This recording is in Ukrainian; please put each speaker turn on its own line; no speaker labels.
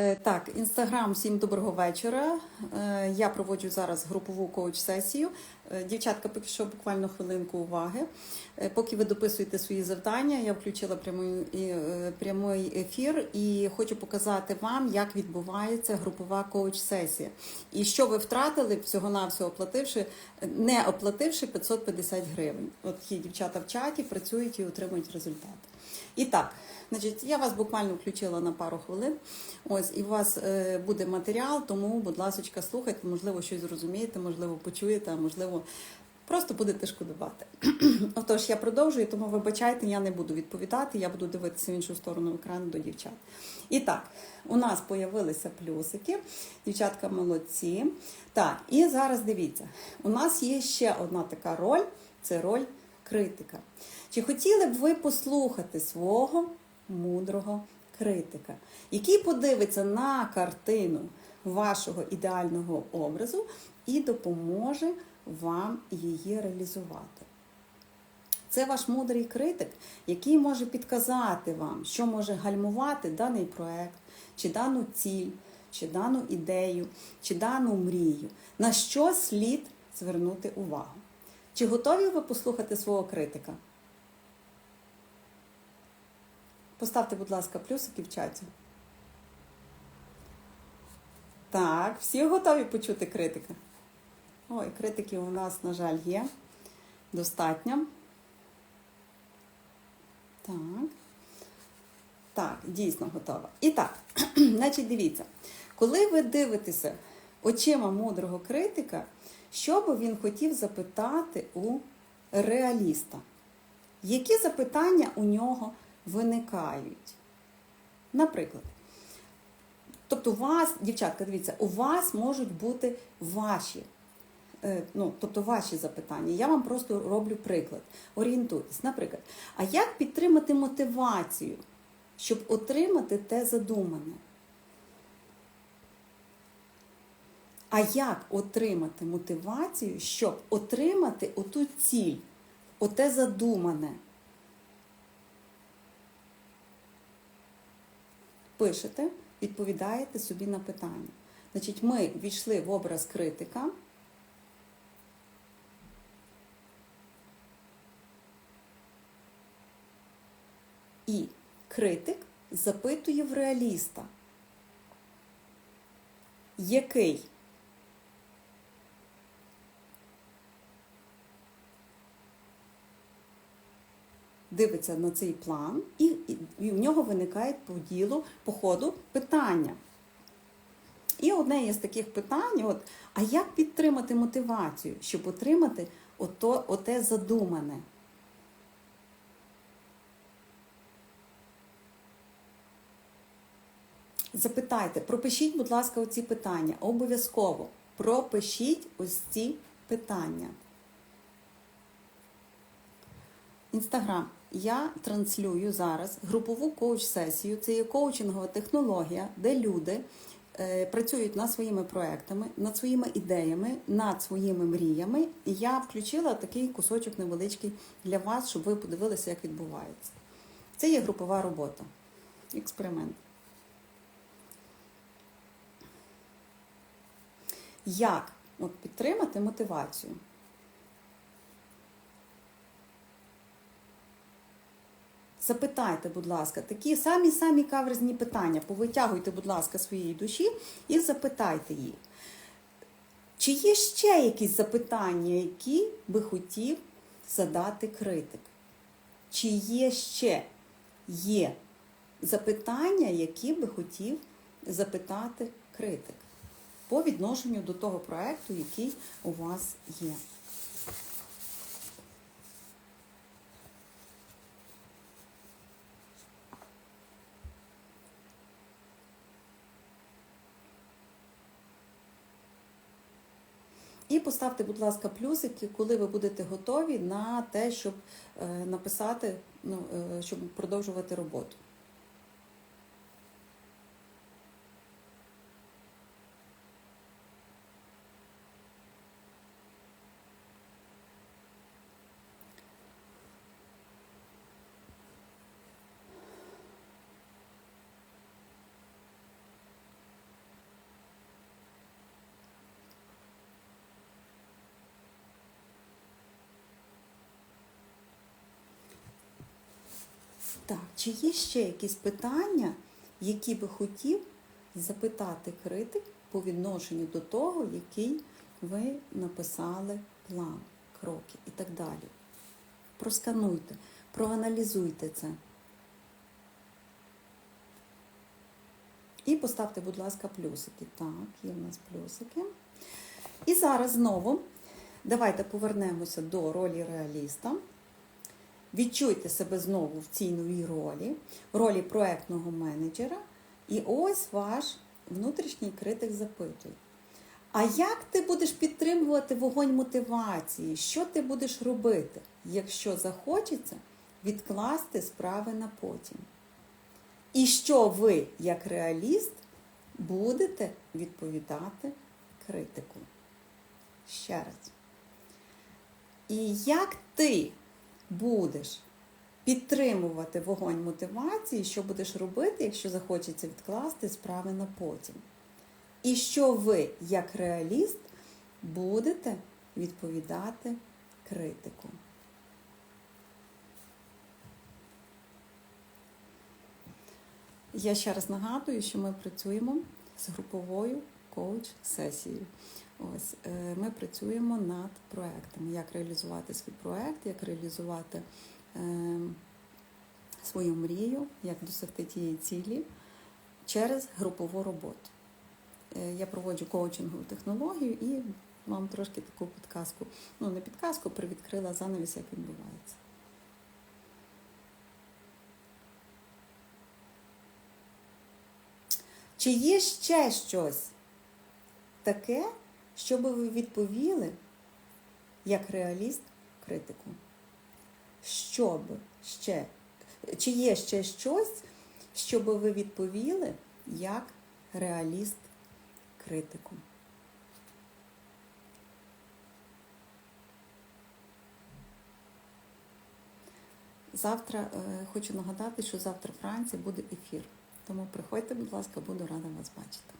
Е, Так, інстаграм, всім доброго вечора. Е, Я проводжу зараз групову коуч-сесію. Е, Дівчатка, поки що буквально хвилинку уваги. Поки ви дописуєте свої завдання, я включила прямий, прямий ефір і хочу показати вам, як відбувається групова коуч-сесія. І що ви втратили всього-навсього оплативши, не оплативши 550 гривень. От є дівчата в чаті, працюють і отримують результати. І так, значить, я вас буквально включила на пару хвилин. Ось, і у вас е, буде матеріал, тому, будь ласка, слухайте, можливо, щось зрозумієте, можливо, почуєте, а можливо, просто будете шкодувати. Отож, я продовжую, тому вибачайте, я не буду відповідати, я буду дивитися в іншу сторону екрану до дівчат. І так, у нас появилися плюсики, дівчатка молодці. Так, і зараз дивіться, у нас є ще одна така роль це роль критика. Чи хотіли б ви послухати свого мудрого критика, який подивиться на картину вашого ідеального образу і допоможе вам її реалізувати? Це ваш мудрий критик, який може підказати вам, що може гальмувати даний проект, чи дану ціль, чи дану ідею, чи дану мрію, на що слід звернути увагу. Чи готові ви послухати свого критика? Поставте, будь ласка, плюсики в чаті. Так, всі готові почути критика? Ой, критики у нас, на жаль, є. Достатньо. Так. Так, дійсно готова. І так, значить, дивіться, коли ви дивитеся очима мудрого критика, що би він хотів запитати у реаліста? Які запитання у нього виникають? Наприклад, тобто у вас, дівчатка, дивіться, у вас можуть бути ваші, е, ну, тобто ваші запитання. Я вам просто роблю приклад. Орієнтуйтесь. Наприклад, а як підтримати мотивацію, щоб отримати те задумане? А як отримати мотивацію, щоб отримати оту ціль, оте задумане? Пишете, відповідаєте собі на питання. Значить, ми війшли в образ критика. І критик запитує в реаліста, який дивиться на цей план, і, і, в нього виникає по ділу, по ходу питання. І одне із таких питань: от, а як підтримати мотивацію, щоб отримати ото, оте задумане? Запитайте, пропишіть, будь ласка, оці питання. Обов'язково пропишіть ось ці питання. Інстаграм. Я транслюю зараз групову коуч-сесію. Це є коучингова технологія, де люди е, працюють над своїми проектами, над своїми ідеями, над своїми мріями. І я включила такий кусочок невеличкий для вас, щоб ви подивилися, як відбувається. Це є групова робота. Експеримент. Як от, підтримати мотивацію? Запитайте, будь ласка, такі самі-самі каверзні питання. Повитягуйте, будь ласка, своєї душі і запитайте їх. Чи є ще якісь запитання, які би хотів задати критик? Чи є ще є запитання, які би хотів запитати критик по відношенню до того проекту, який у вас є? І поставте, будь ласка, плюсики, коли ви будете готові на те, щоб е, написати, ну, е, щоб продовжувати роботу. Так, чи є ще якісь питання, які би хотів запитати критик по відношенню до того, який ви написали план, кроки і так далі? Проскануйте, проаналізуйте це. І поставте, будь ласка, плюсики. Так, є в нас плюсики. І зараз знову давайте повернемося до ролі реаліста. Відчуйте себе знову в цій новій ролі, ролі проектного менеджера. І ось ваш внутрішній критик запитує. А як ти будеш підтримувати вогонь мотивації? Що ти будеш робити, якщо захочеться відкласти справи на потім? І що ви, як реаліст, будете відповідати критику? Ще раз. І як ти будеш підтримувати вогонь мотивації, що будеш робити, якщо захочеться відкласти справи на потім? І що ви, як реаліст, будете відповідати критику? Я ще раз нагадую, що ми працюємо з груповою коуч-сесією. Ось е, ми працюємо над проектами, як реалізувати свій проект, як реалізувати е, свою мрію, як досягти тієї цілі через групову роботу. Е, я проводжу коучингову технологію і вам трошки таку підказку, ну не підказку, привідкрила занавіс, як відбувається. Чи є ще щось таке, що би ви відповіли як реаліст критику? Що би ще? Чи є ще щось, що би ви відповіли як реаліст критику? Завтра е, хочу нагадати, що завтра Франції буде ефір. Тому приходьте, будь ласка, буду рада вас бачити.